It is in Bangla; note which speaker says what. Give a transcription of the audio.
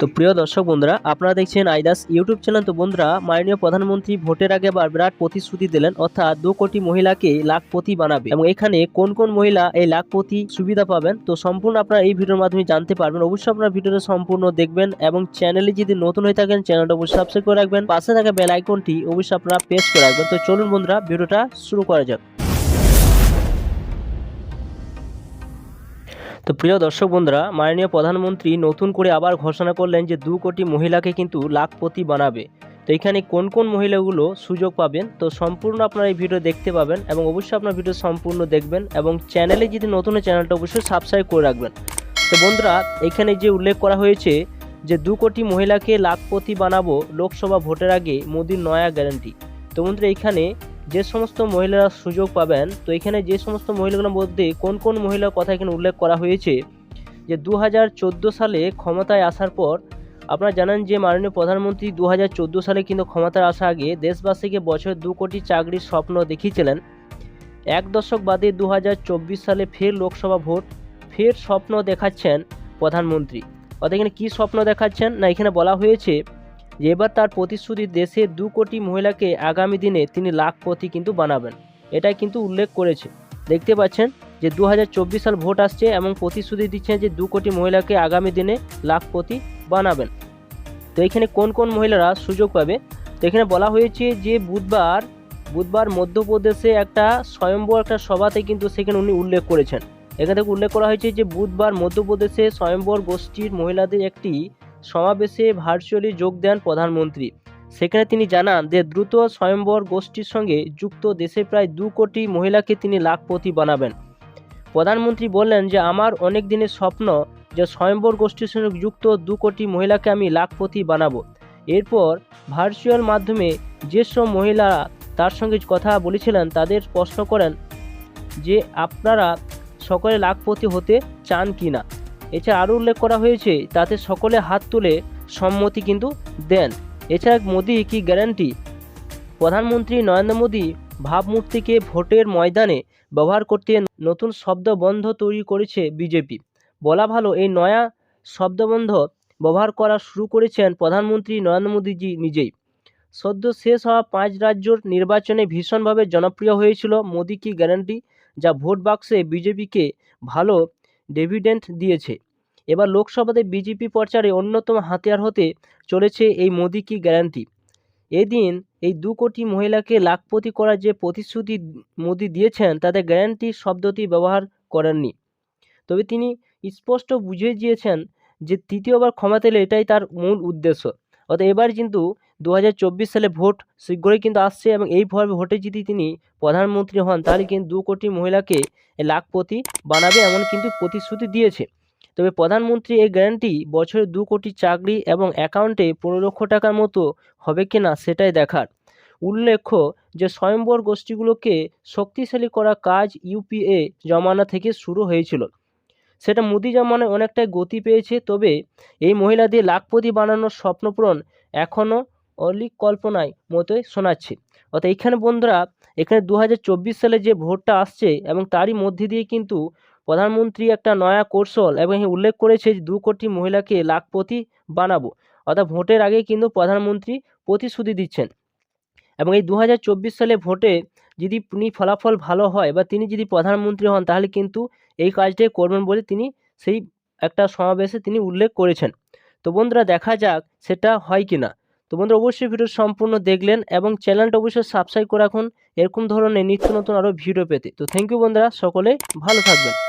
Speaker 1: তো প্রিয় দর্শক বন্ধুরা, আপনারা দেখছেন আইদাস ইউটিউব চ্যানেল। তো বন্ধুরা, মাননীয় প্রধানমন্ত্রী ভোটের আগে আবার বিরাট প্রতিশ্রুতি দিলেন, অর্থাৎ দু কোটি মহিলাকে লাখপতি বানাবে। এবং এখানে কোন কোন মহিলা এই লাখপতি সুবিধা পাবেন, তো সম্পূর্ণ আপনারা এই ভিডিওর মাধ্যমে জানতে পারবেন। অবশ্যই আপনারা ভিডিওটা সম্পূর্ণ দেখবেন এবং চ্যানেলে যদি নতুন হয়ে থাকেন, চ্যানেলটা অবশ্যই সাবস্ক্রাইব করে রাখবেন। পাশে থাকা বেল আইকনটি অবশ্যই আপনারা প্রেস করে রাখবেন। তো চলুন বন্ধুরা, ভিডিওটা শুরু করা যাক। তো প্রিয় দর্শক বন্ধুরা, মাননীয় প্রধানমন্ত্রী নতুন করে আবার ঘোষণা করলেন যে দু কোটি মহিলাকে কিন্তু লাখপতি বানাবে। তো এখানে কোন কোন মহিলাগুলো সুযোগ পাবেন? তো সম্পূর্ণ আপনারা এই ভিডিও দেখতে পাবেন এবং অবশ্যই আপনার ভিডিও সম্পূর্ণ দেখবেন এবং চ্যানেলে যদি নতুন চ্যানেলটা অবশ্যই সাবস্ক্রাইব করে রাখবেন। তো বন্ধুরা, এখানে যে উল্লেখ করা হয়েছে যে দু কোটি মহিলাকে লাখপতি বানাবো লোকসভা ভোটের আগে মোদির নয়া গ্যারান্টি তো বন্ধুরা, এখানে যে সমস্ত মহিলারা সুযোগ পাবেন, তো এখানে যে সমস্ত মহিলাগুলোর মধ্যে কোন কোন মহিলার কথা এখানে উল্লেখ করা হয়েছে? যে দু হাজার চোদ্দ সালে ক্ষমতায় আসার পর, আপনারা জানেন যে মাননীয় প্রধানমন্ত্রী দু হাজার চোদ্দ সালে কিন্তু ক্ষমতায় আসার আগে দেশবাসীকে বছরে দু কোটি চাকরির স্বপ্ন দেখিয়েছিলেন। এক দশক বাদে দু হাজার চব্বিশ সালে ফের লোকসভা ভোট, ফের স্বপ্ন দেখাচ্ছেন প্রধানমন্ত্রী। অর্থাৎ এখানে কী স্বপ্ন দেখাচ্ছেন? না, এখানে বলা হয়েছে এবার তার প্রতিশ্রুতি দেশে দু কোটি মহিলাকে আগামী দিনে তিনি লাখপতি কিন্তু বানাবেন। এটাই কিন্তু উল্লেখ করেছে। দেখতে পাচ্ছেন যে দু হাজার চব্বিশ সাল ভোট আসছে এবং প্রতিশ্রুতি দিচ্ছেন যে দু কোটি মহিলাকে আগামী দিনে লাখপতি বানাবেন। তো এখানে কোন কোন মহিলারা সুযোগ পাবে? তো এখানে বলা হয়েছে যে বুধবার বুধবার মধ্যপ্রদেশে একটা স্বয়ম্বর একটা সভাতে কিন্তু সেখানে উনি উল্লেখ করেছেন। এখান থেকে উল্লেখ করা হয়েছে যে বুধবার মধ্যপ্রদেশে স্বয়ম্বর গোষ্ঠীর মহিলাদের একটি সমাবেশে ভার্চুয়ালি যোগ দেন প্রধানমন্ত্রী। সেখানে তিনি জানান যে, দ্রুত স্বয়ম্বর গোষ্ঠীর সঙ্গে যুক্ত দেশে প্রায় দু কোটি মহিলাকে তিনি লাখপতি বানাবেন। প্রধানমন্ত্রী বললেন যে, আমার অনেক দিনের স্বপ্ন যে, স্বয়ম্বর গোষ্ঠীর সঙ্গে যুক্ত দু কোটি মহিলাকে আমি লাখপতি বানাবো। এরপর ভার্চুয়াল মাধ্যমে যেসব মহিলা তার সঙ্গে কথা বলেছিলেন, তাদের প্রশ্ন করেন যে, আপনারা সকলে লাখপতি হতে চান কি না? এছাড়া আরও উল্লেখ করা হয়েছে, তাতে সকলে হাত তুলে সম্মতি কিন্তু দেন। এছাড়া মোদি কি গ্যারান্টি? প্রধানমন্ত্রী নরেন্দ্র মোদী ভাবমূর্তিকে ভোটের ময়দানে ব্যবহার করতে নতুন শব্দবন্ধ তৈরি করেছে বিজেপি। বলা ভালো, এই নয়া শব্দবন্ধ ব্যবহার করা শুরু করেছেন প্রধানমন্ত্রী নরেন্দ্র মোদীজি নিজেই। সদ্য শেষ হওয়া পাঁচ রাজ্যর নির্বাচনে ভীষণভাবে জনপ্রিয় হয়েছিল মোদি কি গ্যারান্টি, যা ভোট বাক্সে বিজেপিকে ভালো ডেভিডেন্ট দিয়েছে। এবার লোকসভাতে বিজেপি প্রচারে অন্যতম হাতিয়ার হতে চলেছে এই মোদি কি গ্যারান্টি এদিন এই দু কোটি মহিলাকে লাখপতি করার যে প্রতিশ্রুতি মোদি দিয়েছেন, তাতে গ্যারান্টি শব্দটি ব্যবহার করেননি। তবে তিনি স্পষ্ট বুঝিয়ে দিয়েছেন যে তৃতীয়বার ক্ষমা এলে এটাই তার মূল উদ্দেশ্য। অর্থাৎ এবার কিন্তু দু হাজার চব্বিশ সালে ভোট শীঘ্রই কিন্তু আসছে এবং এই ভোটে যদি তিনি প্রধানমন্ত্রী হন, তাহলে কিন্তু দু কোটি মহিলাকে লাখপতি বানাবে এমন কিন্তু প্রতিশ্রুতি দিয়েছে। তবে প্রধানমন্ত্রী এই গ্যারান্টি বছরে দু কোটি চাকরি এবং অ্যাকাউন্টে পনেরো লক্ষ টাকার মতো হবে কি না সেটাই দেখার। উল্লেখ্য যে স্বয়ম্বর গোষ্ঠীগুলোকে শক্তিশালী করা কাজ ইউপিএ জমানা থেকে শুরু হয়েছিল। সেটা মোদি জমানায় অনেকটাই গতি পেয়েছে, তবে এই মহিলাদের লাখপতি বানানোর স্বপ্নপূরণ এখনও অলিক কল্পনায় মতোই শোনাচ্ছে। অর্থাৎ এখানে বন্ধুরা, এখানে দু হাজার চব্বিশ সালে যে ভোটটা আসছে এবং তারই মধ্যে দিয়ে কিন্তু প্রধানমন্ত্রী একটা নয়া কৌশল এবং উল্লেখ করেছে যে দু কোটি মহিলাকে লাখপতি বানাবো। অর্থাৎ ভোটের আগে কিন্তু প্রধানমন্ত্রী প্রতিশ্রুতি দিচ্ছেন। এবং এই দু হাজার চব্বিশ সালে ভোটে যদি তিনি ফলাফল ভালো হয় বা তিনি যদি প্রধানমন্ত্রী হন, তাহলে কিন্তু এই কাজটাই করবেন বলে তিনি সেই একটা সমাবেশে তিনি উল্লেখ করেছেন। তো বন্ধুরা, দেখা যাক সেটা হয় কি না তো বন্ধুরা, অবশ্যই ভিডিও সম্পূর্ণ দেখলেন এবং চ্যানেলটা অবশ্যই সাবস্ক্রাইব করে রাখুন। এরকম ধরনের নিত্য নতুন আরও ভিডিও পেতে। তো থ্যাংক ইউ বন্ধুরা, সকলে ভালো থাকবেন।